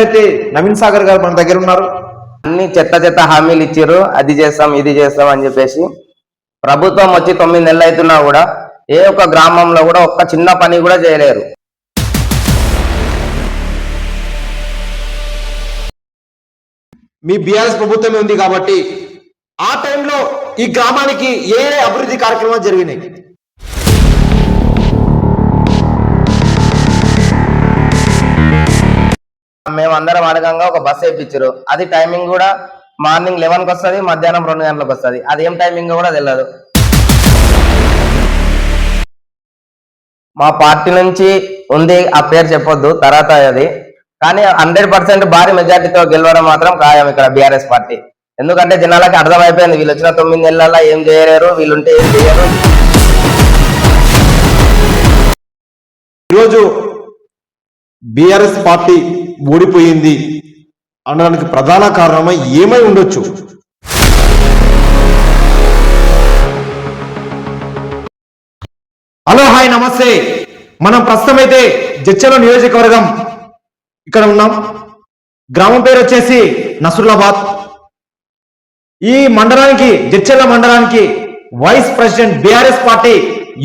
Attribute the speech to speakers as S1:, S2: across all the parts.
S1: అయితే నవీన్ సాగర్ గారు మన దగ్గర ఉన్నారు?
S2: అన్ని చెత్త చెత్త హామీలు ఇచ్చారు అది చేస్తాం ఇది చేస్తాం అని చెప్పేసి ప్రభుత్వం వచ్చి తొమ్మిది నెలలు అవుతున్నా కూడా ఏ ఒక్క గ్రామంలో కూడా ఒక్క చిన్న పని కూడా చేయలేరు.
S1: మీ బీఆర్ఎస్ ప్రభుత్వమే ఉంది కాబట్టి ఆ టైంలో ఈ గ్రామానికి ఏ ఏ అభివృద్ధి కార్యక్రమాలు జరిగినాయి?
S2: మేమందరం అడగంగా ఒక బస్సు వేయించారు అది టైమింగ్ కూడా మార్నింగ్ లెవెన్కి వస్తుంది మధ్యాహ్నం రెండు గంటలకు వస్తుంది. అది ఏం టైమింగ్ కూడా తెలియదు మా పార్టీ నుంచి ఉంది ఆ పేరు చెప్పొద్దు తర్వాత అది. కానీ హండ్రెడ్ పర్సెంట్ భారీ మెజార్టీతో గెలవడం మాత్రం ఖాయం ఇక్కడ బీఆర్ఎస్ పార్టీ. ఎందుకంటే జనాలకి అర్థమైపోయింది వీళ్ళు వచ్చిన తొమ్మిది నెలల ఏం చేయలేరు వీళ్ళుంటే ఏం చేయరు.
S1: ఈరోజు బీఆర్ఎస్ పార్టీ ఓడిపోయింది అనడానికి ప్రధాన కారణమై ఏమై ఉండొచ్చు? హలో హాయ్ నమస్తే. మనం ప్రస్తుతం అయితే జచ్చల నియోజకవర్గం ఇక్కడ ఉన్నాం. గ్రామం పేరు వచ్చేసి నసుర్లాబాద్. ఈ మండలానికి జడ్చెల్ల మండలానికి vice president BRS party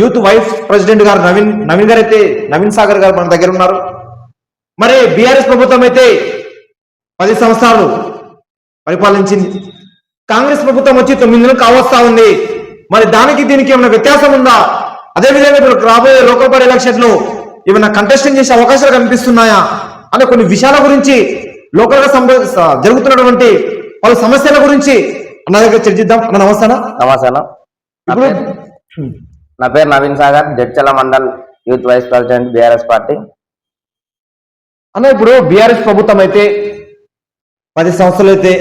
S1: youth vice president గారు నవీన్ నవీన్ గారు అయితే నవీన్ సాగర్ గారు మన దగ్గర ఉన్నారు. మరి బీఆర్ఎస్ ప్రభుత్వం అయితే పది సంవత్సరాలు పరిపాలించింది. కాంగ్రెస్ ప్రభుత్వం వచ్చి తొమ్మిది నెలలు కావస్తా ఉంది. మరి దానికి దీనికి ఏమైనా వ్యత్యాసం ఉందా? అదేవిధంగా ఇప్పుడు రాబోయే లోకల్ బాడీ ఎలక్షన్లో ఏమైనా కంటెస్టింగ్ చేసే అవకాశాలు కనిపిస్తున్నాయా? అనే కొన్ని విషయాల గురించి లోకల్గా జరుగుతున్నటువంటి పలు సమస్యల గురించి అన్న దగ్గర చర్చిద్దాం. అన్న నమస్తేనా
S2: నమస్తే నా
S1: ఇప్పుడు
S2: పేరు- నా పేరు Naveen Sagar Jadcherla mandal youth vice president BRS party.
S1: అన్న ఇప్పుడు బీఆర్ఎస్ ప్రభుత్వం అయితే పది సంవత్సరాలు అయితే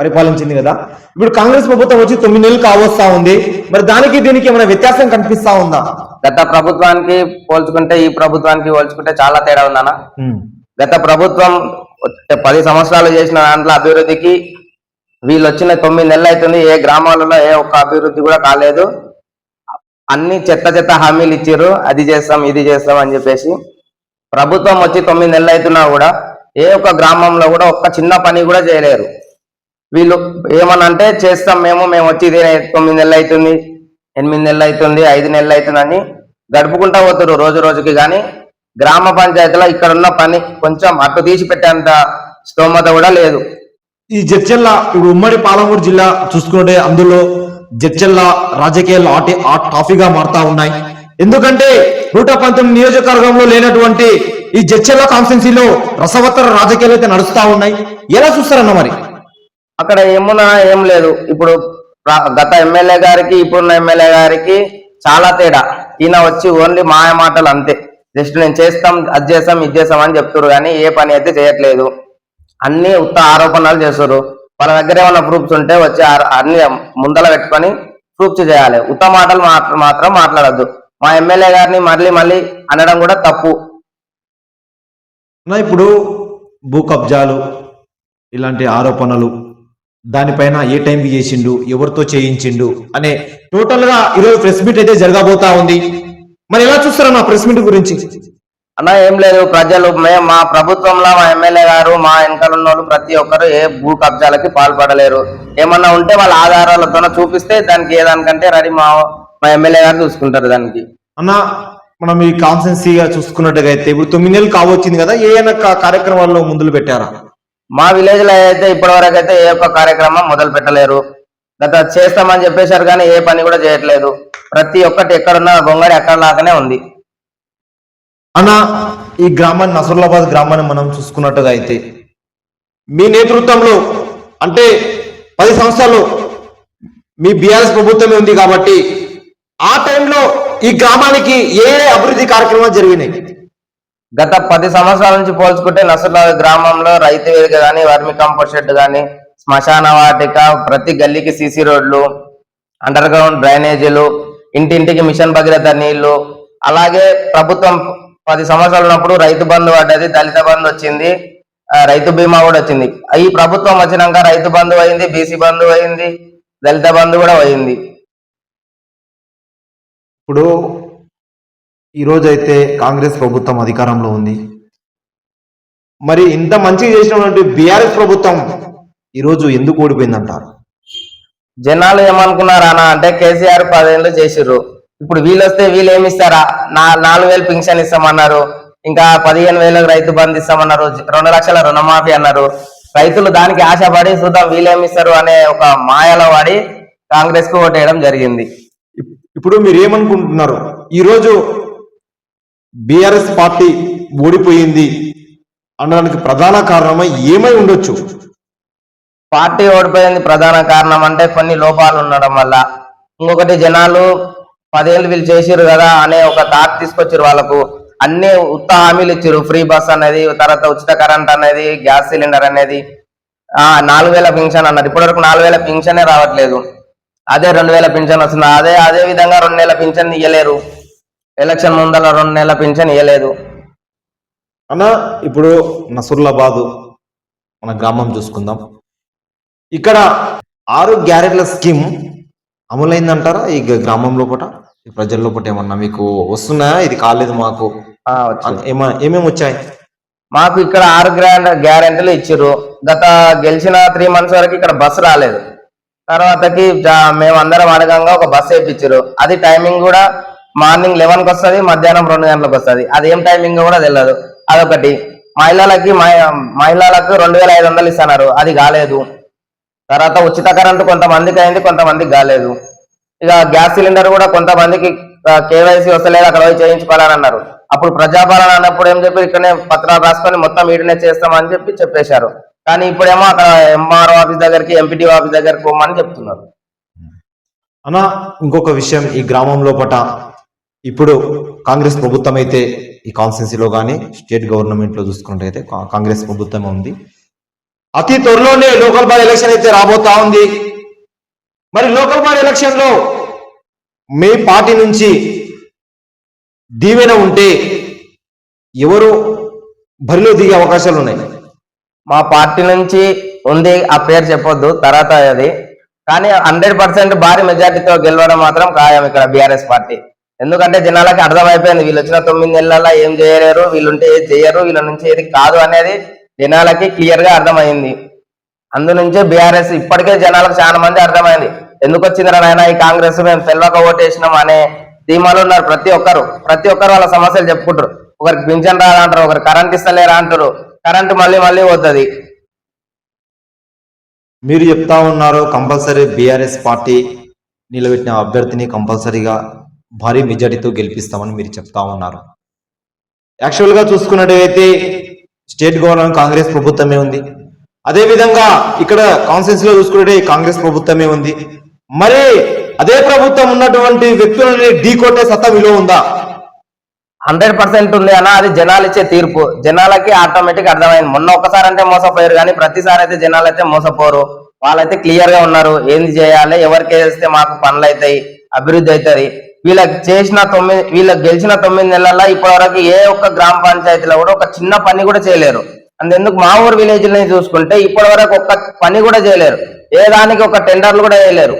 S1: పరిపాలించింది కదా. ఇప్పుడు కాంగ్రెస్ ప్రభుత్వం వచ్చి తొమ్మిది నెలలు కావస్తా ఉంది. మరి దానికి దీనికి ఏమైనా వ్యత్యాసం కనిపిస్తా ఉందా?
S2: గత ప్రభుత్వానికి పోల్చుకుంటే ఈ ప్రభుత్వానికి పోల్చుకుంటే చాలా తేడా ఉందన్న. గత ప్రభుత్వం పది సంవత్సరాలు చేసిన దాంట్లో అభివృద్ధికి వీళ్ళు వచ్చిన తొమ్మిది నెలలు అవుతుంది ఏ గ్రామాలలో ఏ ఒక్క అభివృద్ధి కూడా కాలేదు. అన్ని చెత్త చెత్త హామీలు ఇచ్చారు అది చేస్తాం ఇది చేస్తాం అని చెప్పేసి ప్రభుత్వం వచ్చి తొమ్మిది నెలలు అవుతున్నా కూడా ఏ ఒక్క గ్రామంలో కూడా ఒక్క చిన్న పని కూడా చేయలేరు. వీళ్ళు ఏమనంటే చేస్తాం మేము మేము వచ్చి ఇదే తొమ్మిది నెలలు అవుతుంది ఎనిమిది నెలలు అవుతుంది ఐదు నెలలు అవుతుందని గడుపుకుంటా పోతారు రోజు రోజుకి. కానీ గ్రామ పంచాయతీలో ఇక్కడ ఉన్న పని కొంచెం అట్టు తీసి పెట్టేంత స్తోమత కూడా లేదు.
S1: ఈ జడ్చెల్ల ఇప్పుడు ఉమ్మడి పాలమూరు జిల్లా చూసుకుంటే అందులో జడ్చెల్ల రాజకీయాలు ఆటి ఆ టాఫీగా మారుతా ఉన్నాయి. ఎందుకంటే నూట పంతొమ్మిది నియోజకవర్గంలో లేనటువంటి ఈ జడ్చర్ల కాన్స్టిట్యున్సీలో రసవత్తర రాజకీయాలు అయితే నడుస్తా ఉన్నాయి. ఎలా చూస్తారన్న మరి?
S2: అక్కడ ఏమున్నా ఏం లేదు. ఇప్పుడు గత ఎమ్మెల్యే గారికి ఇప్పుడున్న ఎమ్మెల్యే గారికి చాలా తేడా. ఈయన వచ్చి ఓన్లీ మాయ మాటలు అంతే. జస్ట్ నేను చేస్తాం అది చేస్తాం ఇది చేస్తాం అని చెప్తారు కానీ ఏ పని అయితే చేయట్లేదు. అన్ని ఉత్త ఆరోపణలు చేస్తారు వాళ్ళ దగ్గర ఏమైనా ప్రూఫ్స్ ఉంటే వచ్చి అన్ని ముందల పెట్టుకొని ప్రూఫ్స్ చేయాలి. ఉత్త మాటలు మాత్రం మాత్రం మాట్లాడద్దు. మా ఎమ్మెల్యే గారిని మళ్ళీ మళ్ళీ అనడం కూడా తప్పు.
S1: ఇప్పుడు భూ కబ్జాలు ఇలాంటి ఆరోపణలు దానిపైన ఏ టైంకి చేసిండు ఎవరితో చేయించిండు అనే టోటల్గా ఈరోజు ప్రెస్ మీట్ అయితే జరగబోతా ఉంది. మరి ఎలా చూస్తారన్న ప్రెస్ మీట్ గురించి?
S2: అన్న ఏం లేదు. ప్రజలు మేము మా ప్రభుత్వంలో మా ఎమ్మెల్యే గారు మా వెనకాల ఉన్న వాళ్ళు ప్రతి ఒక్కరు ఏ భూ కబ్జాలకి పాల్పడలేరు. ఏమన్నా ఉంటే వాళ్ళ ఆధారాలతో చూపిస్తే దానికి ఏదానికంటే రెడీ మా మా ఎమ్మెల్యే గారు చూసుకుంటారు దానికి.
S1: అన్న మనం ఈ కాన్సెన్సీగా చూసుకున్నట్టుగా అయితే ఇప్పుడు తొమ్మిది నెలలు కావచ్చింది కదా ఏ కార్యక్రమాల్లో ముందులు పెట్టారా?
S2: మా విలేజ్లో అయితే ఇప్పటి వరకు అయితే ఏ ఒక్క కార్యక్రమం మొదలు పెట్టలేరు. గత చేస్తామని చెప్పేశారు కానీ ఏ పని కూడా చేయట్లేదు. ప్రతి ఒక్కటి ఎక్కడున్న గొంగడి అక్కడ లాగానే ఉంది.
S1: అన్న ఈ గ్రామాన్ని నసరులాబాద్ గ్రామాన్ని మనం చూసుకున్నట్టుగా అయితే మీ నేతృత్వంలో అంటే పది సంవత్సరాలు మీ బీఆర్ఎస్ ప్రభుత్వమే ఉంది కాబట్టి ఆ టైంలో ఈ గ్రామానికి ఏ అభివృద్ధి కార్యక్రమాలు జరిగినాయి?
S2: గత పది సంవత్సరాల నుంచి పోల్చుకుంటే నసర్ల గ్రామంలో రైతు వేదిక కానీ వర్మి కంపోస్ట్ షెడ్ కానీ శ్మశాన వాటిక ప్రతి గల్లీకి సీసీ రోడ్లు అండర్ గ్రౌండ్ డ్రైనేజీలు ఇంటింటికి మిషన్ భగీరథ నీళ్ళు అలాగే ప్రభుత్వం పది సంవత్సరాలు ఉన్నప్పుడు రైతు బంధు పడ్డది దళిత బంధు వచ్చింది ఆ, రైతు బీమా కూడా వచ్చింది. ఈ ప్రభుత్వం వచ్చినాక రైతు బంధు అయింది బీసీ బంధు అయింది దళిత బంధు కూడా అయింది
S1: ఇప్పుడు ఈరోజైతే అయితే కాంగ్రెస్ ప్రభుత్వం అధికారంలో ఉంది. మరి ఇంత మంచిగా చేసినటువంటి బీఆర్ఎస్ ప్రభుత్వం ఈరోజు ఎందుకు ఓడిపోయిందంటారు?
S2: జనాలు ఏమనుకున్నారా అంటే కేసీఆర్ పదేళ్ళు చేసిర్రు. ఇప్పుడు వీళ్ళు వస్తే వీళ్ళు ఏమి ఇస్తారా నా నాలుగు వేలు పింఛన్ ఇస్తామన్నారు. ఇంకా పదిహేను వేలకు రైతు బంధు ఇస్తామన్నారు. రెండు లక్షల రుణమాఫీ అన్నారు. రైతులు దానికి ఆశపడి చూద్దాం వీళ్ళు అనే ఒక మాయలో పడి కాంగ్రెస్కు ఓటేయడం జరిగింది.
S1: ఇప్పుడు మీరు ఏమనుకుంటున్నారు? ఈరోజు బీఆర్ఎస్ పార్టీ ఓడిపోయింది అనడానికి ప్రధాన కారణమై ఏమై ఉండొచ్చు?
S2: పార్టీ ఓడిపోయింది ప్రధాన కారణం అంటే కొన్ని లోపాలు ఉండడం వల్ల. ఇంకొకటి జనాలు పదేళ్ళు వీళ్ళు చేసిరు కదా అనే ఒక థాట్ తీసుకొచ్చారు వాళ్ళకు. అన్ని ఉత్త హామీలు ఇచ్చారు ఫ్రీ బస్ అనేది తర్వాత ఉచిత కరెంట్ అనేది గ్యాస్ సిలిండర్ అనేది. ఆ నాలుగు వేల పింఛన్ అన్నారు. ఇప్పటివరకు నాలుగు వేల పింఛనే రావట్లేదు. అదే రెండు వేల పింఛన్ వస్తుంది. అదే అదే విధంగా రెండు నెలల పింఛన్ ఇయ్యలేరు. ఎలక్షన్ ముందర రెండు నెలల పింఛన్ ఇయ్యలేదు.
S1: అన్న ఇప్పుడు నసుర్లాబాదు మన గ్రామం చూసుకుందాం. ఇక్కడ ఆరు గ్యారెట్ల స్కీమ్ అమలైందంటారా? ఈ గ- గ్రామంలో పూట ఈ ప్రజల్లో పూట ఏమన్నా మీకు వస్తున్నాయా? ఇది కాలేదు మాకు. ఏమేమి వచ్చాయి?
S2: మాకు ఇక్కడ ఆరు గ్రాండ్ గ్యారెంటీలు ఇచ్చిర్రు. గత గెలిచిన త్రీ మంత్స్ వరకు ఇక్కడ బస్సు రాలేదు. తర్వాతకి మేము అందరం అడగంగా ఒక బస్సు వేయించారు అది టైమింగ్ కూడా మార్నింగ్ లెవెన్కి వస్తుంది మధ్యాహ్నం రెండు గంటలకు వస్తుంది. అది ఏం టైమింగ్ కూడా తెలియదు అదొకటి. మహిళలకి మహి- మహిళలకు రెండు వేల ఐదు వందలు ఇస్తున్నారు. అది కాలేదు. తర్వాత ఉచిత కరెంటు కొంతమందికి అయింది కొంతమందికి కాలేదు. ఇక గ్యాస్ సిలిండర్ కూడా కొంతమందికి కేవైసీ వస్తలేదు అక్కడ పోయి చేయించుకోవాలని అన్నారు. అప్పుడు ప్రజాపాలన అన్నప్పుడు ఏం చెప్పి ఇక్కడనే పత్రాలు రాసుకొని మొత్తం వీటినే చేస్తామని చెప్పి చెప్పేశారు. కానీ ఇప్పుడేమో అక్కడ ఎంఆర్ఓ ఆఫీస్ దగ్గరికి ఎంపీటీ ఆఫీస్ దగ్గరికి పోమని చెప్తున్నారు.
S1: అన్న ఇంకొక విషయం ఈ గ్రామంలో పట. ఇప్పుడు కాంగ్రెస్ ప్రభుత్వం అయితే ఈ కాన్స్టిట్యున్సీలో కానీ స్టేట్ గవర్నమెంట్లో చూసుకుంటే కా- కాంగ్రెస్ ప్రభుత్వం ఉంది. అతి త్వరలోనే లోకల్ బాడీ ఎలక్షన్ అయితే రాబోతా ఉంది. మరి లోకల్ బాడీ ఎలక్షన్లో మీ పార్టీ నుంచి దీవెన ఉంటే ఎవరు బరిలో దిగే అవకాశాలు ఉన్నాయి?
S2: మా పార్టీ నుంచి ఉంది ఆ పేరు చెప్పొద్దు తర్వాత అది. కానీ హండ్రెడ్ పర్సెంట్ భారీ మెజార్టీతో గెలవడం మాత్రం ఖాయం ఇక్కడ బీఆర్ఎస్ పార్టీ. ఎందుకంటే జనాలకి అర్థమైపోయింది వీళ్ళు వచ్చిన తొమ్మిది నెలల ఏం చేయలేరు వీళ్ళుంటే ఏది చేయరు వీళ్ళ నుంచి ఏది కాదు అనేది జనాలకి క్లియర్గా అర్థమైంది. అందునుంచే బీఆర్ఎస్ ఇప్పటికే జనాలకు చాలా మంది అర్థమైంది. ఎందుకు వచ్చిందిరా నాయన ఈ కాంగ్రెస్ మేము తెల్లక ఓటేసినాం అనే ధీమాలో ఉన్నారు ప్రతి ఒక్కరు. ప్రతి ఒక్కరు వాళ్ళ సమస్యలు చెప్పుకుంటారు. ఒకరికి పింఛన్ రాదంటారు ఒకరు కరెంట్ ఇస్తలేరా అంటారు. కరెంట్ మళ్ళీ మళ్ళీ పోతుంది.
S1: మీరు చెప్తా ఉన్నారు కంపల్సరీ బీఆర్ఎస్ పార్టీ నిలబెట్టిన అభ్యర్థిని కంపల్సరీగా భారీ మెజార్టీతో గెలిపిస్తామని మీరు చెప్తా ఉన్నారు. యాక్చువల్గా చూసుకున్నట్టయితే స్టేట్ గవర్నమెంట్ కాంగ్రెస్ ప్రభుత్వమే ఉంది. అదే విధంగా ఇక్కడ కాన్స్టిట్యూన్సీలో చూసుకుంటే కాంగ్రెస్ ప్రభుత్వమే ఉంది. మరి అదే ప్రభుత్వం ఉన్నటువంటి వ్యక్తులని ఢీ కొట్టే సత్తా విలువ ఉందా?
S2: హండ్రెడ్ పర్సెంట్ ఉంది అన్న అది జనాలు ఇచ్చే తీర్పు. జనాలకి ఆటోమేటిక్ అర్థమైంది. మొన్న ఒక్కసారి అంటే మోసపోయారు కానీ ప్రతిసారి అయితే జనాలు అయితే మోసపోరు. వాళ్ళైతే క్లియర్గా ఉన్నారు ఏంది చేయాలి ఎవరికి వేస్తే మాకు పనులు అవుతాయి అభివృద్ధి అవుతుంది వీళ్ళకి చేసిన తొమ్మిది వీళ్ళకి గెలిచిన తొమ్మిది నెలల్లో ఇప్పటి వరకు ఏ ఒక్క గ్రామ పంచాయతీలో కూడా ఒక చిన్న పని కూడా చేయలేరు. అందుకు మా ఊరు విలేజ్ని చూసుకుంటే ఇప్పటి వరకు ఒక్క పని కూడా చేయలేరు. ఏ దానికి ఒక టెండర్లు కూడా వేయలేరు.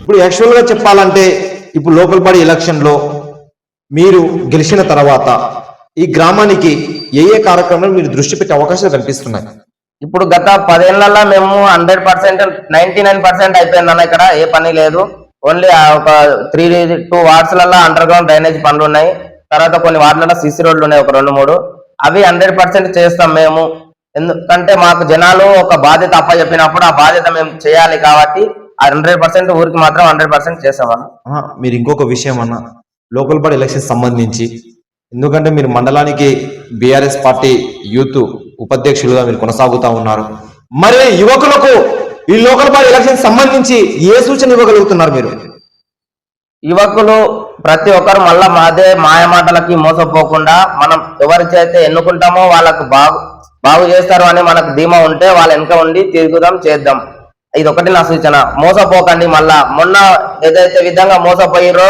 S1: ఇప్పుడు యాక్చువల్గా చెప్పాలంటే ఇప్పుడు లోకల్ బాడీ ఎలక్షన్లో మీరు గెలిచిన తర్వాత ఈ గ్రామానికి ఏ ఏ కార్యక్రమాలు మీరు దృష్టి పెట్టే అవకాశాలు కనిపిస్తున్నాయి?
S2: ఇప్పుడు గత పదేళ్ళలో మేము hundred percent ninety nine percent అయిపోయింది అన్న ఇక్కడ ఏ పని లేదు. ఓన్లీ ఒక త్రీ టూ వార్డ్స్లలో అండర్ గ్రౌండ్ డ్రైనేజ్ పనులు ఉన్నాయి. తర్వాత కొన్ని వార్డులలో సిసి రోడ్లు ఉన్నాయి ఒక రెండు మూడు. అవి హండ్రెడ్ పర్సెంట్ చేస్తాం మేము. ఎందుకంటే మాకు జనాలు ఒక బాధ్యత అప్ప చెప్పినప్పుడు ఆ బాధ్యత మేము చేయాలి కాబట్టి ఆ హండ్రెడ్ పర్సెంట్ ఊరికి మాత్రం హండ్రెడ్ పర్సెంట్ చేస్తామన్న
S1: ఆహా, మీరు ఇంకొక విషయం అన్న. లోకల్ బాడీ ఎలక్షన్ సంబంధించి. ఎందుకంటే మీరు మండలానికి బీఆర్ఎస్ పార్టీ యూత్ ఉపాధ్యక్షులుగా మీరు కొనసాగుతా ఉన్నారు. మరి యువకులకు ఈ లోకల్ బాడీ ఎలక్షన్ సంబంధించి ఏ సూచన ఇవ్వగలుగుతున్నారు మీరు?
S2: యువకులు ప్రతి ఒక్కరు మళ్ళా మాదే మాయ మాటలకి మోసపోకుండా మనం ఎవరి ఎన్నుకుంటామో వాళ్ళకు బాగు బాగు చేస్తారు అని మనకు ధీమా ఉంటే వాళ్ళ వెనుక ఉండి తిరుగుదాం చేద్దాం. ఇది ఒకటి నా సూచన. మోసపోకండి మళ్ళా. మొన్న ఏదైతే విధంగా మోసపోయిరో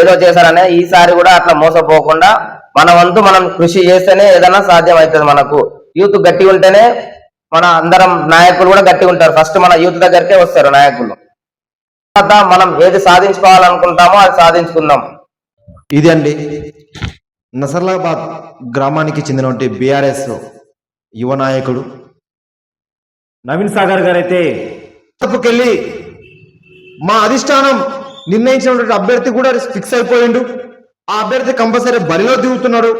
S2: ఏదో చేశారనే ఈసారి కూడా అట్లా మోసపోకుండా మన వంతు మనం కృషి చేస్తేనే ఏదైనా సాధ్యం అవుతుంది మనకు. యూత్ గట్టి ఉంటేనే మన అందరం నాయకులు కూడా గట్టిగా ఉంటారు. ఫస్ట్ మన యూత్ దగ్గరికే వస్తారు నాయకులు. తర్వాత మనం ఏది సాధించుకోవాలనుకుంటామో అది సాధించుకుందాం.
S1: ఇది అండి నసర్లాబాద్ గ్రామానికి చెందినటువంటి బీఆర్ఎస్ యువ నాయకుడు. నవీన్ సాగర్ గారు అయితే తప్పుకెళ్ళి మా అధిష్టానం నిర్ణయించినటువంటి అభ్యర్థి కూడా ఫిక్స్ అయిపోయిండు. ఆ అభ్యర్థి కంపల్సరీ బరిలో దిగుతున్నాడు.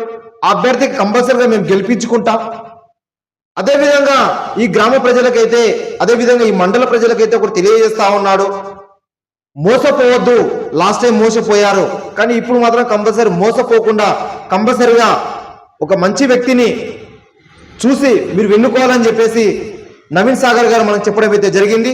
S1: ఆ అభ్యర్థికి కంపల్సరీగా మేము గెలిపించుకుంటాం. అదేవిధంగా ఈ గ్రామ ప్రజలకైతే అదే విధంగా ఈ మండల ప్రజలకైతే ఒకటి తెలియజేస్తా ఉన్నాడు. మోసపోవద్దు. లాస్ట్ టైం మోసపోయారు. కానీ ఇప్పుడు మాత్రం కంపల్సరీ మోసపోకుండా కంపల్సరీగా ఒక మంచి వ్యక్తిని చూసి మీరు వెన్నుకోవాలని చెప్పేసి నవీన్ సాగర్ గారు మనకు చెప్పడం అయితే జరిగింది.